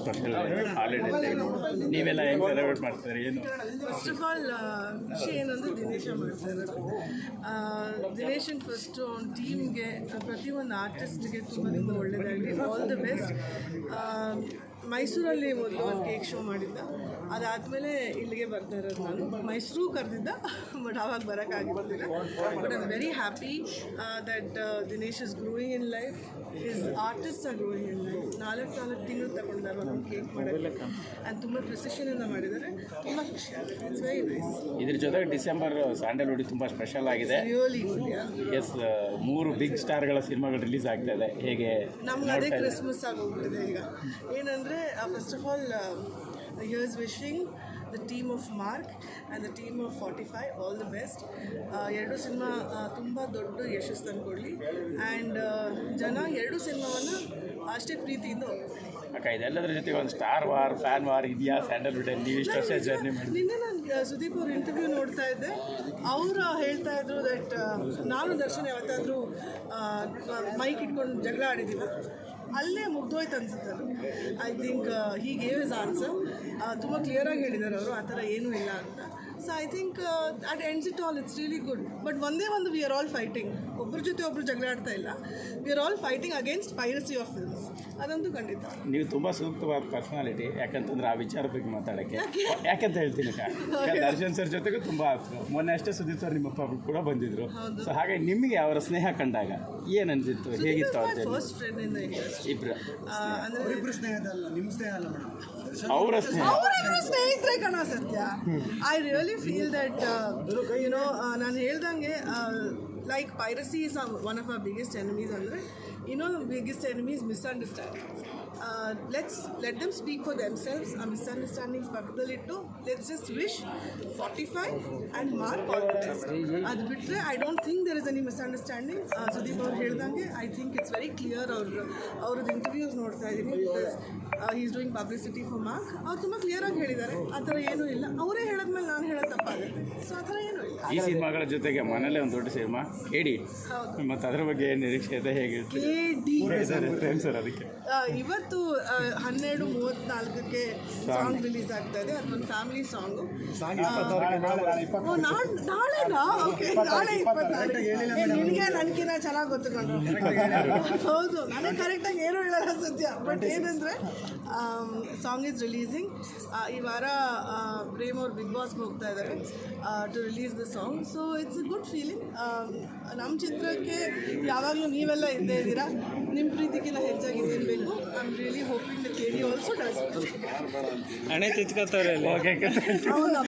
Special holiday ನೀವೆಲ್ಲ ಹೆಂಗೆ celebrate ಮಾಡ್ತಾರೆ, ಏನು? ಫಸ್ಟ್ ಆಫ್ ಆಲ್ ಖುಷಿ ಏನಂದ್ರೆ ದಿನೇಶ ಮಾಡ್ತಾರೆ. ದಿನೇಶನ್ ಫಸ್ಟು ಅವ್ನ ಟೀಮ್ಗೆ ಪ್ರತಿಯೊಂದು ಆರ್ಟಿಸ್ಟ್ಗೆ ತುಂಬ ತುಂಬ ಒಳ್ಳೆಯದಾಗಲಿ ಆಲ್ ದ ಬೆಸ್ಟ್ ಮೈಸೂರಲ್ಲಿ ಮೊದಲು ಒಂದು ಕೇಕ್ ಶೋ ಮಾಡಿದ್ದ. ಅದಾದಮೇಲೆ ಇಲ್ಲಿಗೆ ಬರ್ತಾ ಇರೋದು ನಾನು. ಮೈಸೂರು ಕರೆದಿದ್ದ ಬಟ್ ಆವಾಗ ಬರೋಕ್ಕಾಗಿರ್ಲಿಲ್ಲ but I am very happy that Dinesh is growing in life is artist are growing in life ನಾಲ್ಕು ನಾಲ್ಕು ತಿಂಗಳು ತಗೊಂಡಾರ ಒಂದು ಕೇಕ್ ಮಾಡೋಕ್ಕೆ ಆ್ಯಂಡ್ ತುಂಬ ಪ್ರಿಸಿಷನಿಂದ ಮಾಡಿದ್ದಾರೆ. ತುಂಬ ಖುಷಿ ಆಗುತ್ತೆ. ಇಟ್ಸ್ ವೆರಿ ನೈಸ್ ಇದ್ರ ಜೊತೆಗೆ ಡಿಸೆಂಬರ್ ಸ್ಯಾಂಡಲ್ವುಡ್ ತುಂಬ ಸ್ಪೆಷಲ್ ಆಗಿದೆ. ಎಸ್ ಮೂರು ಬಿಗ್ ಸ್ಟಾರ್ಗಳ ಸಿನಿಮಾಗಳು ರಿಲೀಸ್ ಆಗ್ತಾ ಇದೆ. ಹೇಗೆ ನಮ್ಗೆ ಅದೇ ಕ್ರಿಸ್ಮಸ್ ಆಗೋಗ್ಬಿಟ್ಟಿದೆ ಈಗ. ಏನಂದರೆ first of all years wishing the team of Mark and the team of forty five all the best ಎರಡು ಸಿನಿಮಾ ತುಂಬ ದೊಡ್ಡ ಯಶಸ್ಸು ಕೊಡಲಿ. ಆ್ಯಂಡ್ ಜನ ಎರಡು ಸಿನಿಮಾವನ್ನು ಅಷ್ಟೇ ಪ್ರೀತಿಯಿಂದ ಅಕ್ಕ ಇದೆಲ್ಲದರ ಜೊತೆಗೆ ಒಂದು ಸ್ಟಾರ್ ವಾರ್ ಫ್ಯಾನ್ ವಾರ್ ಇದೆಯಾ? ಸ್ಯಾಂಡಲ್ವುಡಲ್ಲಿ ನೀವು ಇಷ್ಟು ವರ್ಷ ಜರ್ನಿ ಮಾಡಿ ನಿನ್ನೆ ನಾನು ಸುದೀಪ್ ಅವ್ರ ಇಂಟರ್ವ್ಯೂ ನೋಡ್ತಾ ಇದ್ದೆ. ಅವರು ಹೇಳ್ತಾ ಇದ್ರು ದಟ್ ನಾನು ದರ್ಶನ್ ಯಾವತ್ತಾದರೂ ಮೈಕ್ ಇಟ್ಕೊಂಡು ಜಗಳ ಆಡಿದ್ದೀವಿ ಅಲ್ಲೇ ಮುಗ್ದೋಯ್ತು ಅನ್ಸುತ್ತೆ I think he gave is answer ತುಂಬ ಕ್ಲಿಯರಾಗಿ ಹೇಳಿದ್ದಾರೆ ಅವರು, ಆ ಥರ ಏನೂ ಇಲ್ಲ ಅಂತ. So I think at ends it all it's really good but ಒಂದೇ ಒಂದು ವಿ ಆರ್ ಆಲ್ ಫೈಟಿಂಗ್ ಒಬ್ಬರ ಜೊತೆ ಒಬ್ಬರು ಜಗಳ ಆಡ್ತಾ ಇಲ್ಲ. We are all fighting against piracy of films ಅದಂತೂ ಖಂಡಿತ. ನೀವು ತುಂಬ ಸೂಕ್ತವಾದ ಪರ್ಸನಾಲಿಟಿ ಯಾಕಂತಂದ್ರೆ ಆ ವಿಚಾರ ಬಗ್ಗೆ ಮಾತಾಡೋಕ್ಕೆ. ಯಾಕಂತ ಹೇಳ್ತೀನಿ ದರ್ಶನ್ ಸರ್ ಜೊತೆಗೂ ತುಂಬ ಆಯ್ತು ಮೊನ್ನೆ ಅಷ್ಟೇ ಸುದೀಪ್ ಸರ್ ನಿಮ್ಮ ಅಪ್ಪ ಕೂಡ ಬಂದಿದ್ರು. ಸೊ ಹಾಗೆ ನಿಮಗೆ ಅವರ ಸ್ನೇಹ ಕಂಡಾಗ ಏನು ಅನ್ಸಿತ್ತು ಹೇಗಿತ್ತು ಅವ್ರ ಜೊತೆ first friend in the industry ಇಬ್ರು. ಅಂದರೆ ಇಬ್ರು ಸ್ನೇಹದ ಅಲ್ಲ ನಿಮ್ಮ ಸ್ನೇಹ ಅಲ್ಲ ಮೇಡಮ್. ಅವರ ಸ್ನೇಹ. ಸ್ನೇಹಿತರೆ ಕಣ ಸತ್ಯ. I really feel that you know ನಾನು ಹೇಳ್ದಂಗೆ like piracy is one of our biggest enemies ಅಂದರೆ ಇನ್ನೊಂದು biggest enemies misunderstanding let's let them speak for themselves ಆ misunderstandings ಪಕ್ಕದಲ್ಲಿಟ್ಟು let's just wish forty five and Mark ಅದು ಬಿಟ್ಟರೆ I don't think there is any misunderstanding Sudeep ಅವ್ರು ಹೇಳ್ದಂಗೆ I think it's very clear ಅವ್ರ, ಅವ್ರದ್ದು interviews ನೋಡ್ತಾ ಇದ್ದೀನಿ is doing publicity for Mark ಅವ್ರು ತುಂಬ ಕ್ಲಿಯರಾಗಿ ಹೇಳಿದ್ದಾರೆ. ಆ ಥರ ಏನೂ ಇಲ್ಲ. ಅವರೇ সাধারণ ಈ ಸಿನಿಮಾಗಳ ಜೊತೆಗೆ ಮನೇಲೆ ಒಂದು ದೊಡ್ಡ ಸಿನಿಮಾ ಕೇಡಿ ಮತ್ತೆ ಅದ್ರ ಬಗ್ಗೆ ಏನು ನಿರೀಕ್ಷೆ ಇದೆ ಹೇಗೆ ಸರ್ ಅದಕ್ಕೆ? ಇವತ್ತು ಹನ್ನೆರಡು ಮೂವತ್ತ್ನಾಲ್ಕಕ್ಕೆ ಸಾಂಗ್ ರಿಲೀಸ್ ಆಗ್ತಾ ಇದೆ. ಅದೊಂದು ಫ್ಯಾಮಿಲಿ ಸಾಂಗು ನಾಳೆನಾ ಓಕೆ ನಾಳೆ ಇಪ್ಪತ್ನಾಲ್ಕು ನಿನಗೆ ನನಗಿನ್ನ ಚೆನ್ನಾಗಿ ಗೊತ್ತು ಹೌದು ನನಗೆ ಕರೆಕ್ಟಾಗಿ ಏನೂ ಹೇಳಲ್ಲ ಸತ್ಯ ಬಟ್ ಏನಂದರೆ ಸಾಂಗ್ ಈಸ್ ರಿಲೀಸಿಂಗ್ ಈ ವಾರ ಪ್ರೇಮ್ ಅವ್ರು ಬಿಗ್ ಬಾಸ್ಗೆ ಹೋಗ್ತಾ ಇದ್ದಾರೆ to release the song so it's a good feeling ನಮ್ಮ ಚಿತ್ರಕ್ಕೆ ಯಾವಾಗಲೂ ನೀವೆಲ್ಲ ಇದ್ದೇ ಇದ್ದೀರಾ? ನಿಮ್ಮ ಪ್ರೀತಿಗೆಲ್ಲ ಹೆಚ್ಚಾಗಿ ಬೇಕು I am really hoping the K D also does ಹಣೆ ಓಕೆ ಅವನ